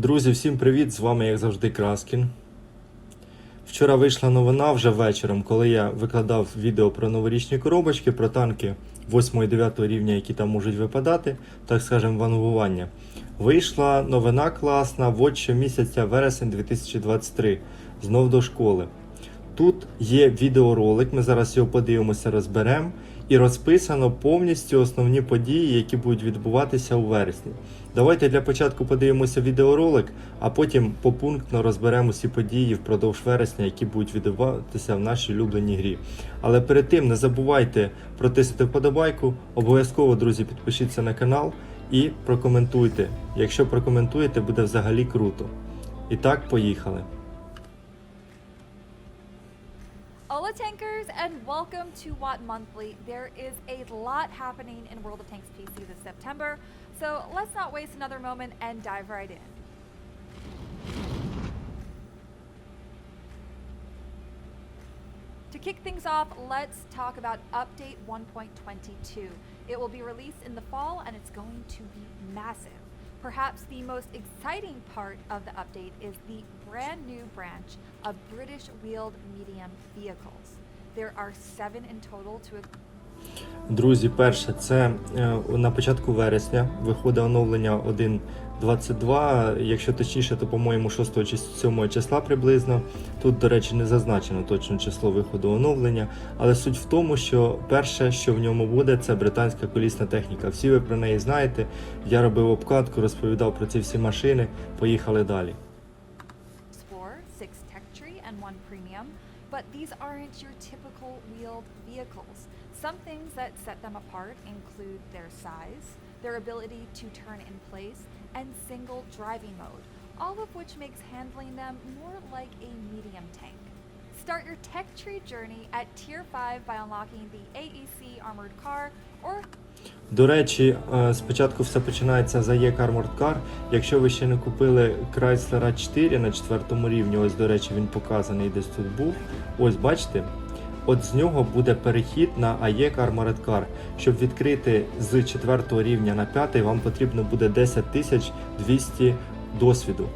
Друзі, всім привіт! З вами, як завжди, Краскін. Вчора вийшла новина вже вечором, коли я викладав відео про новорічні коробочки, про танки 8 і 9 рівня, які там можуть випадати, так скажемо, вангування. Вийшла новина класна в щомісяця вересень 2023, знов до школи. Тут є відеоролик, ми зараз його подивимося, розберемо. І розписано повністю основні події, які будуть відбуватися у вересні. Давайте для початку подивимося відеоролик, а потім попунктно розберемо всі події впродовж вересня, які будуть відбуватися в нашій улюбленій грі. Але перед тим не забувайте протиснути вподобайку. Обов'язково, друзі, підпишіться на канал і прокоментуйте. Якщо прокоментуєте, буде взагалі круто. І так, поїхали. Hola tankers and welcome to Watt Monthly. There is a lot happening in World of Tanks PC this September, so let's not waste another moment and dive right in. To kick things off, let's talk about Update 1.22. It will be released in the fall and it's going to be massive. Perhaps the most exciting part of the update is the brand new branch of British wheeled medium vehicles. There are seven in total to Друзі, перше, це е, на початку вересня виходить оновлення 1.22. Якщо точніше, то по-моєму 6 чи 7 числа приблизно. Тут, до речі, не зазначено точне число виходу оновлення. Але суть в тому, що перше, що в ньому буде, це британська колісна техніка. Всі ви про неї знаєте. Я робив обкатку, розповідав про ці всі машини. Поїхали далі. Six Tech Tree, and one Premium, but these aren't your typical wheeled vehicles. Some things that set them apart include their size, their ability to turn in place, and single driving mode, all of which makes handling them more like a medium tank. Start your Tech Tree journey at Tier 5 by unlocking the AEC Armored Car or До речі, е, спочатку все починається за Є Armored Car. Якщо ви ще не купили Chrysler 4 на четвертому рівні, ось, до речі, він показаний десь тут був. Ось бачите. От з нього буде перехід на AEC Armored Car. Щоб відкрити з 4 рівня на 5, вам потрібно буде 10 200 досвіду.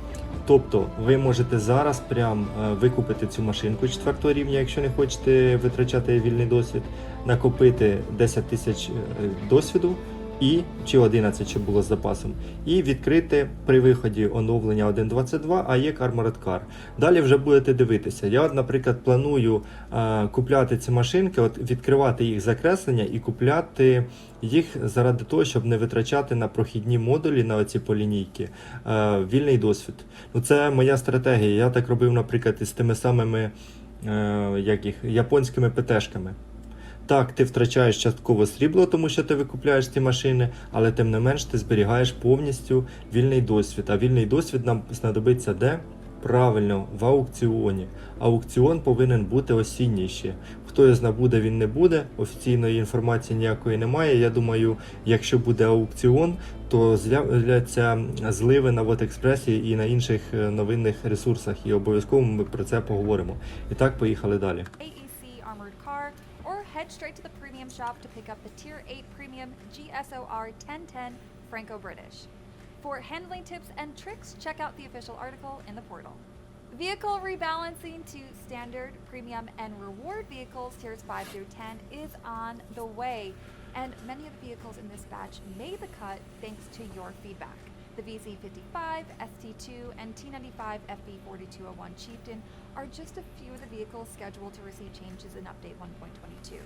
Тобто ви можете зараз прям е, викупити цю машинку 4 рівня, якщо не хочете витрачати вільний досвід, накопити 10 тисяч е, досвіду і чи 11, що було з запасом, і відкрити при виході оновлення 1.22, а є Armored Car. Далі вже будете дивитися. Я, наприклад, планую е, купляти ці машинки, от відкривати їх закреслення і купляти їх заради того, щоб не витрачати на прохідні модулі на оці полінійки е, вільний досвід. Ну це моя стратегія. Я так робив, наприклад, із тими самими е, як їх, японськими ПТшками. Так, ти втрачаєш частково срібло, тому що ти викупляєш ці машини, але тим не менш ти зберігаєш повністю вільний досвід. А вільний досвід нам знадобиться де? Правильно, в аукціоні. Аукціон повинен бути осінній ще. Хто його знабуде, він не буде. Офіційної інформації ніякої немає. Я думаю, якщо буде аукціон, то з'являться зливи на Вотекспресі і на інших е, новинних ресурсах. І обов'язково ми про це поговоримо. І так, поїхали далі. Or head straight to the premium shop to pick up the Tier 8 Premium GSOR 1010 Franco British. For handling tips and tricks, check out the official article in the portal. Vehicle rebalancing to standard, premium, and reward vehicles tiers 5 through 10 is on the way, and many of the vehicles in this batch made the cut thanks to your feedback. The VZ55, ST2, and T95 FB4201 Chieftain are just a few of the vehicles scheduled to receive changes in Update 1.22.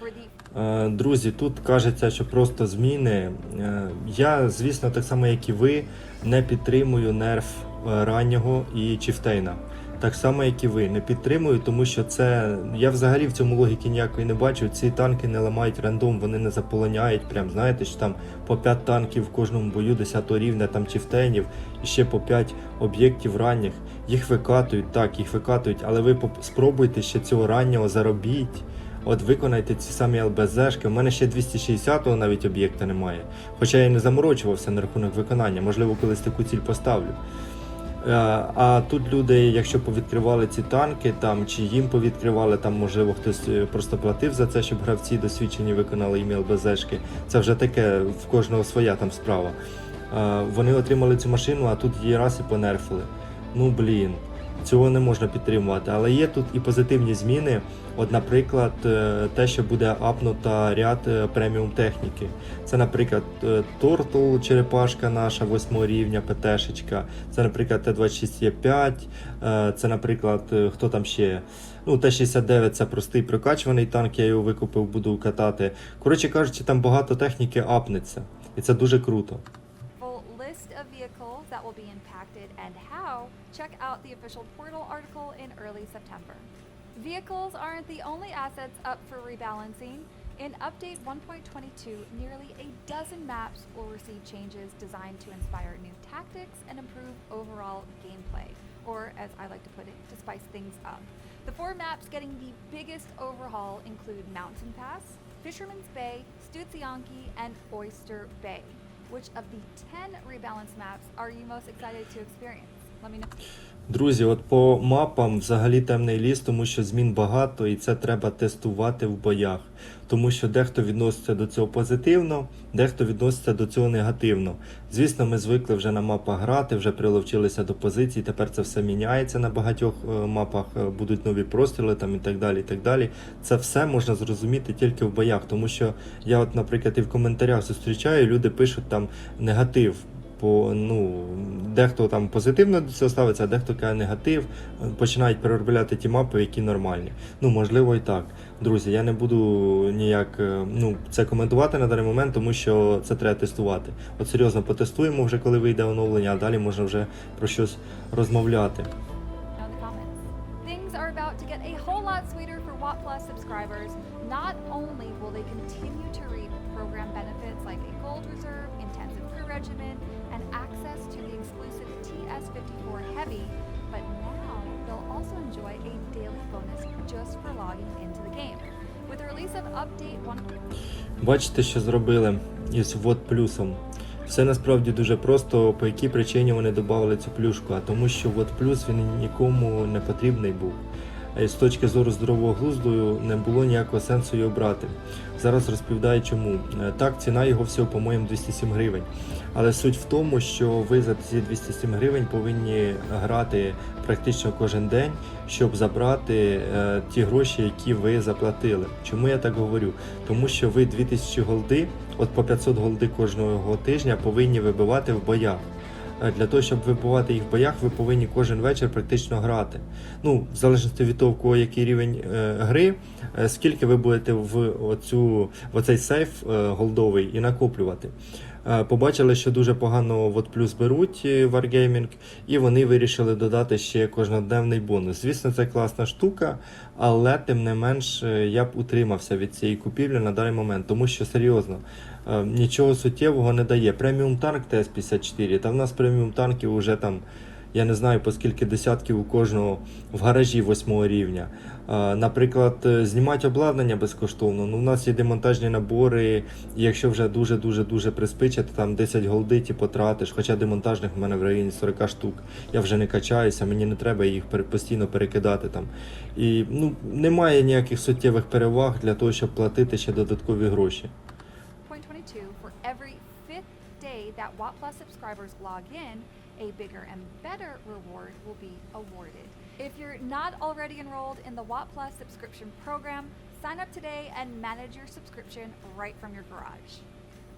For the Е, Друзі, тут кажеться, що просто зміни. Е, Я, звісно, так само, як і ви, не підтримую нерф е, раннього і Чіфтейна. Так само, як і ви, не підтримую, тому що це. Я взагалі в цьому логіки ніякої не бачу. Ці танки не ламають рандом, вони не заполоняють. Прям знаєте, що там по 5 танків в кожному бою 10 рівня там чіфтейнів і ще по 5 об'єктів ранніх. Їх викатують, так, їх викатують, але ви спробуйте ще цього раннього заробіть. От виконайте ці самі ЛБЗшки. У мене ще 260-го навіть об'єкта немає. Хоча я не заморочувався на рахунок виконання, можливо, колись таку ціль поставлю. Е, А тут люди, якщо повідкривали ці танки, там чи їм повідкривали, там можливо хтось е, просто платив за це, щоб гравці досвідчені виконали їм ЛБЗшки. Це вже таке в кожного своя там справа. Е, Вони отримали цю машину, а тут її раз і понерфили. Ну блін, цього не можна підтримувати. Але є тут і позитивні зміни. От, наприклад, е, те, що буде апнута ряд е, преміум техніки. Це, наприклад, е, Тортл, черепашка наша 8 рівня, ПТшечка. Це, наприклад, Т-26Е5. е, Це, наприклад, е, хто там ще? Ну, Т-69 це простий прокачуваний танк, я його викупив, буду катати. Коротше кажучи, там багато техніки апнеться. І це дуже круто. That will be impacted and how, check out the official portal article in early September. Vehicles aren't the only assets up for rebalancing. In Update 1.22, nearly a dozen maps will receive changes designed to inspire new tactics and improve overall gameplay, or as I like to put it, to spice things up. The four maps getting the biggest overhaul include Mountain Pass, Fisherman's Bay, Stutzianki, and Oyster Bay. Which of the 10 rebalance maps are you most excited to experience? Let me know. Друзі, от по мапам взагалі темний ліс, тому що змін багато і це треба тестувати в боях. Тому що дехто відноситься до цього позитивно, дехто відноситься до цього негативно. Звісно, ми звикли вже на мапах грати, вже приловчилися до позицій. Тепер це все міняється на багатьох е, мапах, е, будуть нові простріли там і так далі. і так далі. Це все можна зрозуміти тільки в боях, тому що я, от, наприклад, і в коментарях зустрічаю, люди пишуть там негатив. По ну дехто там позитивно до цього ставиться, а дехто каже негатив, починають переробляти ті мапи, які нормальні. Ну можливо і так. Друзі, я не буду ніяк е, ну це коментувати на даний момент, тому що це треба тестувати. От серйозно потестуємо вже, коли вийде оновлення, а далі можна вже про щось розмовляти. Not only will they continue to reap program benefits like a gold reserve, intensive crew regimen, and access to the exclusive TS54 Heavy, but now they'll also enjoy a daily bonus just for logging into the game. With the release of Update 1. Бачите, що зробили із вот плюсом. Все насправді дуже просто, по якій причині вони додали цю плюшку, а тому що вот плюс він нікому не потрібний був. Е, З точки зору здорового глузду не було ніякого сенсу його брати. Зараз розповідаю чому. Е, Так, ціна його всього, по-моєму, 207 гривень. Але суть в тому, що ви за ці 207 гривень повинні грати практично кожен день, щоб забрати е, ті гроші, які ви заплатили. Чому я так говорю? Тому що ви 2000 голди, от по 500 голди кожного тижня повинні вибивати в боях. Е, Для того, щоб вибивати їх в боях, ви повинні кожен вечір практично грати. Ну, в залежності від того, кого який рівень е, гри, е, скільки ви будете в оцю, в оцей сейф е, голдовий і накоплювати. Е, Побачили, що дуже погано от беруть е, Wargaming, і вони вирішили додати ще кожноденний бонус. Звісно, це класна штука, але тим не менш е, я б утримався від цієї купівлі на даний момент, тому що серйозно. Нічого суттєвого не дає. Преміум танк ТС-54, та в нас преміум танків вже там, я не знаю по скільки десятків у кожного в гаражі 8 рівня. Наприклад, е, знімати обладнання безкоштовно. Ну, у нас є демонтажні набори, і якщо вже дуже-дуже дуже приспичить, там 10 голди ті потратиш, хоча демонтажних в мене в районі 40 штук. Я вже не качаюся, мені не треба їх постійно перекидати там. І ну, немає ніяких суттєвих переваг для того, щоб платити ще додаткові гроші. 2022, for every fifth day that Watt Plus subscribers log in, a bigger and better reward will be awarded. If you're not already enrolled in the Watt Plus subscription program, sign up today and manage your subscription right from your garage.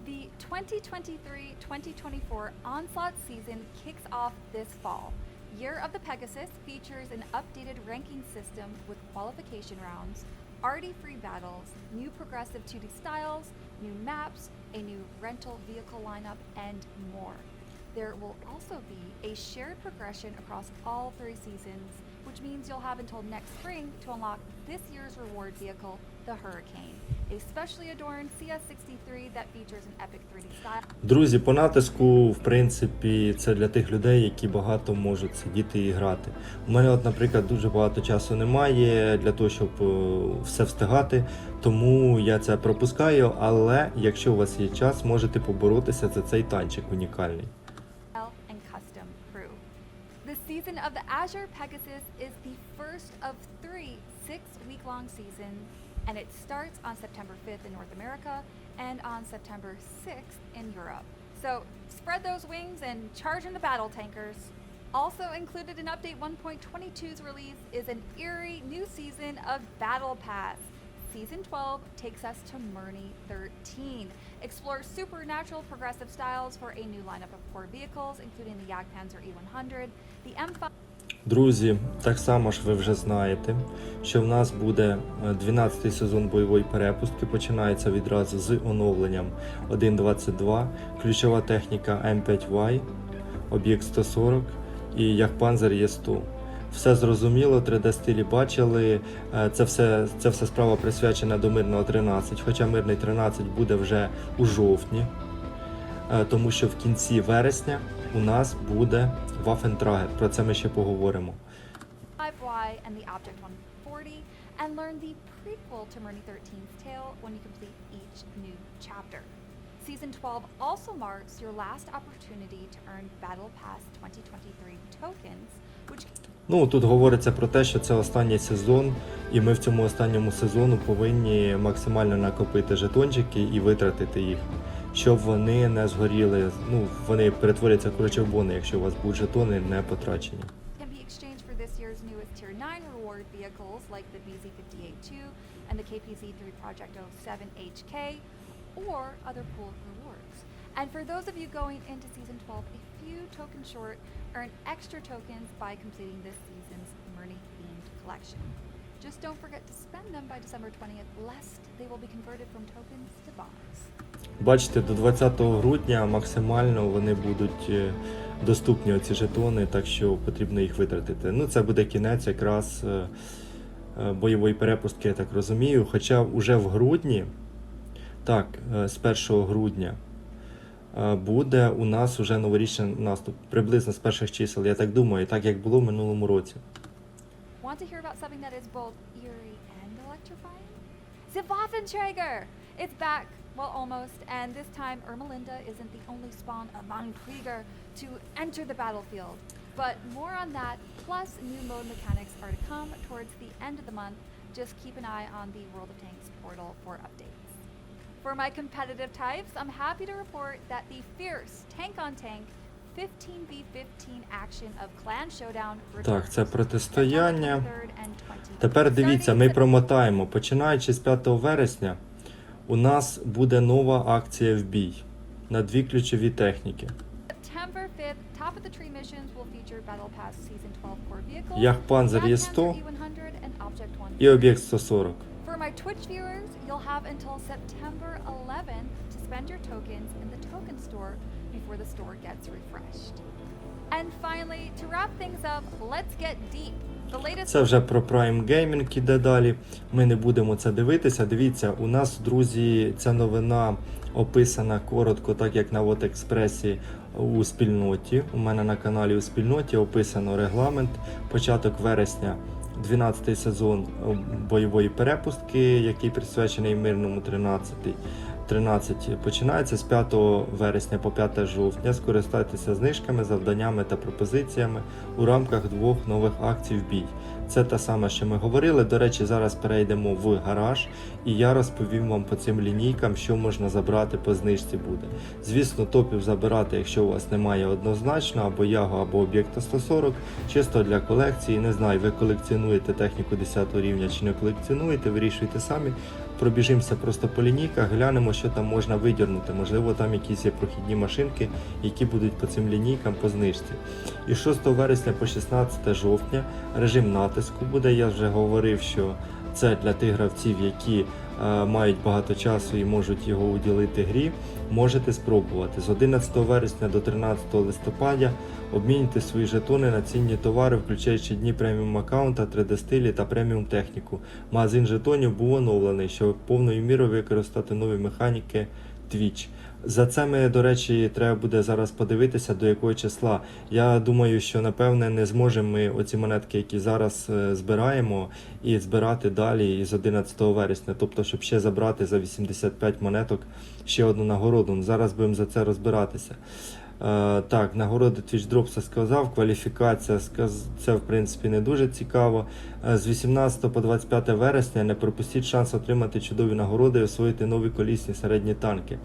The 2023-2024 Onslaught season kicks off this fall. Year of the Pegasus features an updated ranking system with qualification rounds, already free battles, new progressive 2D styles, new maps, a new rental vehicle lineup, and more. There will also be a shared progression across all three seasons, which means you'll have until next spring to unlock this year's reward vehicle, the Hurricane, a specially adorned CS63 that features an epic 3D style. Друзі, по натиску, в принципі, це для тих людей, які багато можуть сидіти і грати. У мене, от, наприклад, дуже багато часу немає для того, щоб е, все встигати, тому я це пропускаю. Але якщо у вас є час, можете поборотися за цей танчик унікальний. Season of the Azure Pegasus is the first of three six week long seasons, and it starts on September 5th in North America and on September 6th in Europe. So spread those wings and charge in the battle tankers. Also included in Update 1.22's release is an eerie new season of Battle Pass. Season 12 takes us to Murney 13. Explore supernatural progressive styles for a new lineup of core vehicles, including the Jagdpanzer E100, the M5. Друзі, так само ж ви вже знаєте, що в нас буде 12-й сезон бойової перепустки. Починається відразу з оновленням 1.22, ключова техніка М5Y, об'єкт 140 і Яхпанзер Є100. Все зрозуміло, 3D стилі бачили. Е, Це все, це все справа присвячена до мирного 13, хоча мирний 13 буде вже у жовтні, Е, тому що в кінці вересня у нас буде Waffentrager. Про це ми ще поговоримо. And the Object 140, and learn the prequel to Murney 13's tale when you complete each new chapter. Season 12 also marks your last opportunity to earn Battle Pass 2023 tokens, which Ну тут говориться про те, що це останній сезон, і ми в цьому останньому сезону повинні максимально накопити жетончики і витратити їх, щоб вони не згоріли. Ну вони перетворяться коротше в бони, якщо у вас будуть жетони не потрачені. can be exchanged for this year's newest Tier 9 reward vehicles like the BZ-58-2 and the KPZ-3 Project 07HK, or other pooled rewards. And for those of you going into Season 12 a few tokens short, earn extra tokens by completing this season's Murney-themed collection. Just don't forget to spend them by December 20th, lest they will be converted from tokens to bonds. Бачите, до 20 грудня максимально вони будуть е, доступні оці жетони, так що потрібно їх витратити. Ну це буде кінець якраз е, е, бойової перепустки, я так розумію. Хоча вже в грудні, так, з 1 грудня. е, Буде у нас уже новорічний наступ, приблизно з перших чисел, я так думаю, так як було в минулому році. Want to hear about something that is both eerie and electrifying? The Waffenträger! It's back, well, almost, and this time Ermelinda isn't the only spawn among Krieger to enter the battlefield. But more on that, plus new mode mechanics are to come towards the end of the month. Just keep an eye on the World of Tanks portal for updates. For my competitive types, I'm happy to report that the fierce tank on tank 15v15 action of Clan Showdown Так, це протистояння. September 3rd and 20th. Тепер дивіться, ми промотаємо. Починаючи з 5 вересня, у нас буде нова акція в бій на дві ключові техніки. September 5th, top of the tree missions will feature Battle Pass Season 12 core vehicles. Яхпанзер Jagdpanzer Є100 E100 and Object 1. і об'єкт 140. For my Twitch viewers, you'll have until September 11th to spend your tokens in the token store before the store gets refreshed. And finally, to wrap things up, let's get deep. Це вже про Prime Gaming іде далі. Ми не будемо це дивитися. Дивіться, у нас, друзі, ця новина описана коротко, так як на Вот Експресі у спільноті. У мене на каналі у спільноті описано регламент. Початок вересня, 12 сезон е, бойової перепустки, який присвячений мирному 13. 13 починається з 5 вересня по 5 жовтня. Скористайтеся знижками, завданнями та пропозиціями у рамках двох нових акцій в бій. Це те саме, що ми говорили. До речі, зараз перейдемо в гараж, і я розповім вам по цим лінійкам, що можна забрати по знижці буде. Звісно, топів забирати, якщо у вас немає однозначно, або яго, або об'єкта 140, чисто для колекції. Не знаю, ви колекціонуєте техніку 10 рівня чи не колекціонуєте, вирішуйте самі. Пробіжимося просто по лінійках, глянемо, що там можна видірнути. Можливо, там якісь є прохідні машинки, які будуть по цим лінійкам по знижці. І 6 вересня по 16 жовтня режим натиску буде. Я вже говорив, що це для тих гравців, які мають багато часу і можуть його уділити грі. Можете спробувати з 11 вересня до 13 листопада обмінюйте свої жетони на цінні товари, включаючи дні преміум аккаунта, 3D стилі та преміум техніку. Магазин жетонів був оновлений, щоб повною мірою використати нові механіки Twitch. За це ми, до речі, треба буде зараз подивитися, до якого числа. Я думаю, що напевне не зможемо ми оці монетки, які зараз е, збираємо, і збирати далі із 11 вересня. Тобто, щоб ще забрати за 85 монеток ще одну нагороду. Ну, Зараз будемо за це розбиратися. Е, так, нагороди Twitch Drops сказав, кваліфікація це в принципі не дуже цікаво. Е, З 18 по 25 вересня не пропустіть шанс отримати чудові нагороди і освоїти нові колісні середні танки.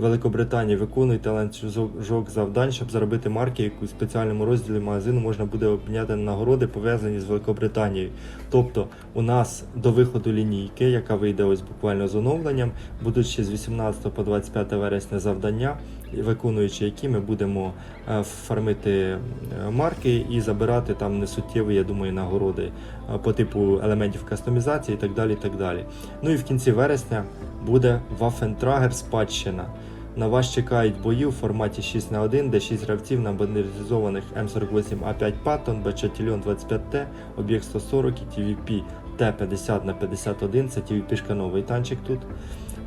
Великобританії. Виконуйте ланцюжок завдань, щоб заробити марки, яку в спеціальному розділі магазину можна буде обміняти на нагороди, пов'язані з Великобританією. Тобто, у нас до виходу лінійки, яка вийде ось буквально з оновленням, будуть ще з 18 по 25 вересня завдання, виконуючи які ми будемо е, фармити е, марки і забирати там несуттєві, я думаю, нагороди е, по типу елементів кастомізації і так далі. і так далі. Ну і в кінці вересня буде Waffentrager спадщина. На вас чекають бої у форматі 6 на 1, де 6 гравців на бандеризованих М48А5 Patton, Бачатільон 25Т, Об'єкт 140 і TVP Т50 на 51, це TVP новий танчик тут.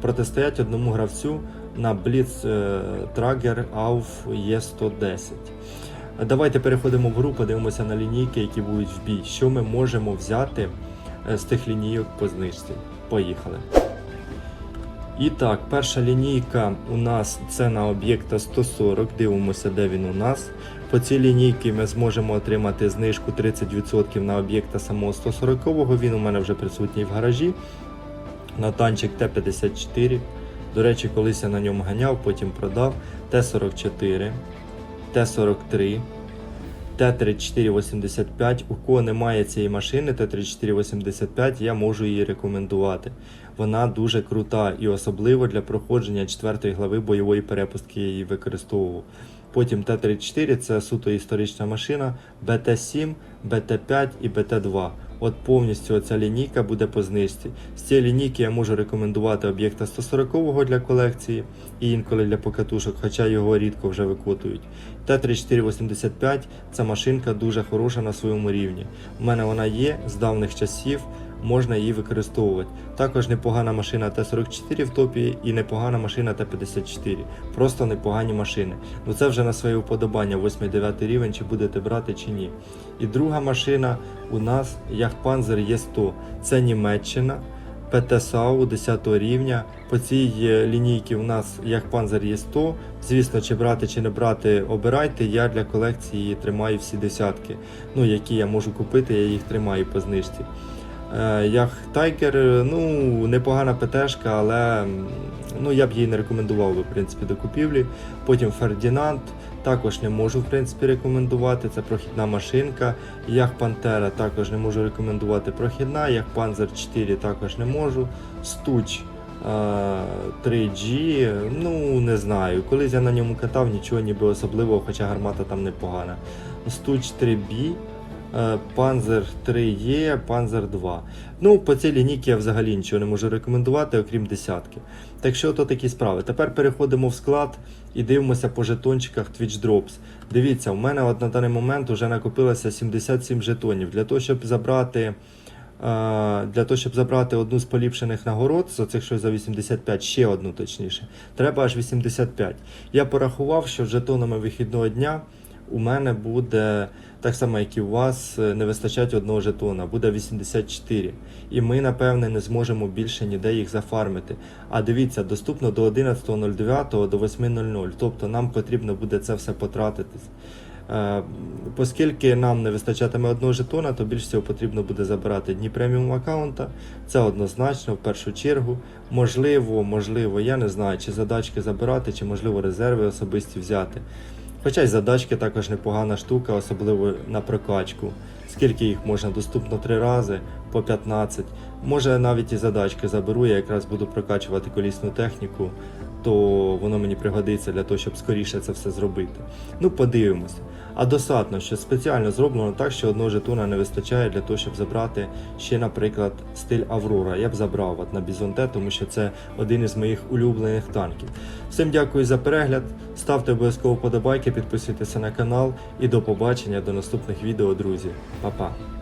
Протистоять одному гравцю на Blitz е, AUF E110. Давайте переходимо в гру, подивимося на лінійки, які будуть в бій. Що ми можемо взяти е, з тих лінійок по знижці. Поїхали. І так, перша лінійка у нас це на об'єкта 140. Дивимося, де він у нас. По цій лінійці ми зможемо отримати знижку 30% на об'єкта самого 140 Він у мене вже присутній в гаражі. На танчик Т-54. До речі, колись я на ньому ганяв, потім продав. Т-44, Т-43. Т-3485. У кого немає цієї машини Т-3485, я можу її рекомендувати. Вона дуже крута і особливо для проходження 4 глави бойової перепустки я її використовував. Потім Т-34 це суто історична машина, БТ-7, БТ-5 і БТ-2. От повністю ця лінійка буде по знижці. З цієї лінійки я можу рекомендувати об'єкта 140 для колекції і інколи для покатушок, хоча його рідко вже викотують. Т-3485 це машинка дуже хороша на своєму рівні. У мене вона є з давних часів, можна її використовувати. Також непогана машина Т-44 в топі і непогана машина Т-54. Просто непогані машини. Ну це вже на своє уподобання, 8-9 рівень, чи будете брати чи ні. І друга машина у нас Яхпанзер Є100. Це Німеччина. ПТСАУ 10 рівня. По цій е, лінійці у нас Яхпанзер є 100. Звісно, чи брати, чи не брати, обирайте. Я для колекції тримаю всі десятки. Ну, які я можу купити, я їх тримаю по знижці. Е, Ях Тайгер, е, ну, непогана ПТшка, але ну, я б її не рекомендував би, в принципі, до купівлі. Потім Фердінанд, також не можу в принципі, рекомендувати. Це прохідна машинка. Як Пантера також не можу рекомендувати прохідна. як Panzer 4 також не можу. Стуч е, 3G, ну не знаю. Колись я на ньому катав, нічого ніби особливого, хоча гармата там непогана. Стуч 3B. Panzer 3E, Panzer 2. Ну, по цій лінійці я взагалі нічого не можу рекомендувати, окрім десятки. Так що то такі справи. Тепер переходимо в склад і дивимося по жетончиках Twitch Drops. Дивіться, у мене от на даний момент вже накопилося 77 жетонів. Для того, щоб забрати. е, Для того, щоб забрати одну з поліпшених нагород, з оцих що за 85, ще одну точніше, треба аж 85. Я порахував, що жетонами вихідного дня у мене буде так само, як і у вас, е, не вистачать одного жетона, буде 84. І ми, напевне, не зможемо більше ніде їх зафармити. А дивіться, доступно до 11.09 до 8.00. Тобто нам потрібно буде це все потратитись. Е, Оскільки нам не вистачатиме одного жетона, то більш всього потрібно буде забирати дні преміум аккаунта. Це однозначно в першу чергу. Можливо, можливо, я не знаю, чи задачки забирати, чи можливо резерви особисті взяти. Хоча й задачки також непогана штука, особливо на прокачку. Скільки їх можна доступно три рази по 15. Може навіть і задачки заберу, я якраз буду прокачувати колісну техніку, то воно мені пригодиться для того, щоб скоріше це все зробити. Ну, подивимося. А досадно, що спеціально зроблено так, що одного жетона не вистачає для того, щоб забрати ще, наприклад, стиль Аврора. Я б забрав от на Бізонте, тому що це один із моїх улюблених танків. Всім дякую за перегляд. Ставте обов'язково подобайки, підписуйтеся на канал і до побачення до наступних відео, друзі. Па-па!